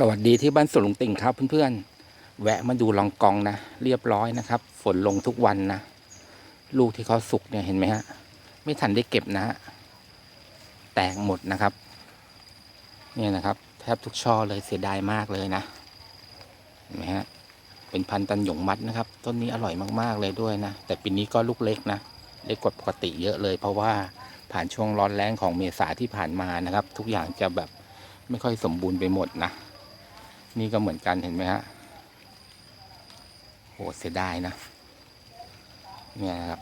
สวัสดีที่บ้านสวนลุงติ่งครับเพื่อนๆ แวะมาดูลองกองนะ เรียบร้อยนะครับ ฝนลงทุกวันนะ ลูกที่เขาสุกเนี่ยเห็นไหมฮะ ไม่ทันได้เก็บนะฮะ แตกหมดนะครับ เนี่ยนะครับ แทบทุกช่อเลยเสียดายมากเลยนะ เห็นไหมฮะ เป็นพันธุ์ตันหยงมัดนะครับ ต้นนี้อร่อยมากๆเลยด้วยนะ แต่ปีนี้ก็ลูกเล็กนะ เล็กกว่าปกติเยอะเลย เพราะว่าผ่านช่วงร้อนแรงของเมษาที่ผ่านมานะครับ ทุกอย่างจะแบบไม่ค่อยสมบูรณ์ไปหมดนะ นี่ก็เหมือนกันเห็นไหมฮะโหเสียดายนะ เนี่ยนะครับ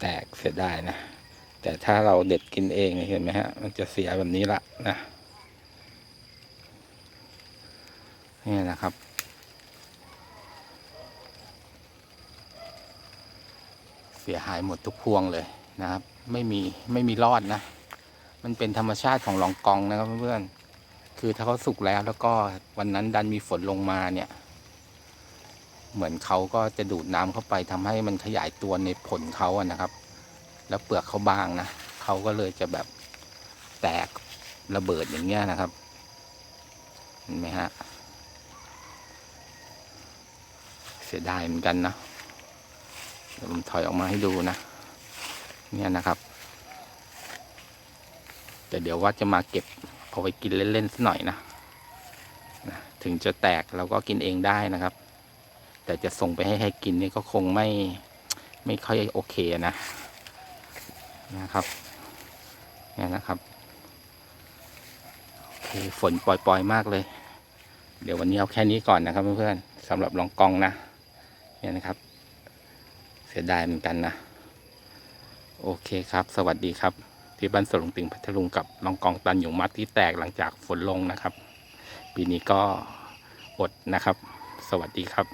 แตกเสียดายนะ แต่ถ้าเราเด็ดกินเองเห็นไหมฮะ มันจะเสียแบบนี้ละนะนี่นะครับ เสียหายหมดทุกพวงเลยนะครับ ไม่มีไม่มีรอดนะ มันเป็นธรรมชาติของหลองกองนะครับเพื่อนๆคือถ้าเขาสุกแล้วแล้วก็วันนั้นดันมีฝนลงมาเนี่ย เหมือนเขาก็จะดูดน้ำเข้าไปทำให้มันขยายตัวในผลเขาอะนะครับ แล้วเปลือกเขาบางนะเขาก็เลยจะแบบแตกระเบิดอย่างเงี้ยนะครับเห็นไหมฮะเสียดายเหมือนกันนะเดี๋ยวผมถอยออกมาให้ดูนะ เนี่ยนะครับ แต่เดี๋ยวว่าจะมาเก็บเอาไว้กินเล่นๆสักหน่อยนะนะ ถึงจะแตกเราก็กินเองได้นะครับ แต่จะส่งไปให้ให้กินนี่ก็คงไม่ไม่ค่อยโอเคนะนะครับนี่นะครับโอเคฝนปล่อยๆมากเลย เดี๋ยววันนี้เอาแค่นี้ก่อนนะครับเพื่อนๆสำหรับลองกองนะเนี่ยนะครับ เสียดายเหมือนกันนะ โอเคครับ สวัสดีครับ ที่บ้านสลุงติงพัทลุงกับลองกองตันหยงมัดที่แตกหลังจากฝนลงนะครับ ปีนี้ก็อดนะครับ สวัสดีครับ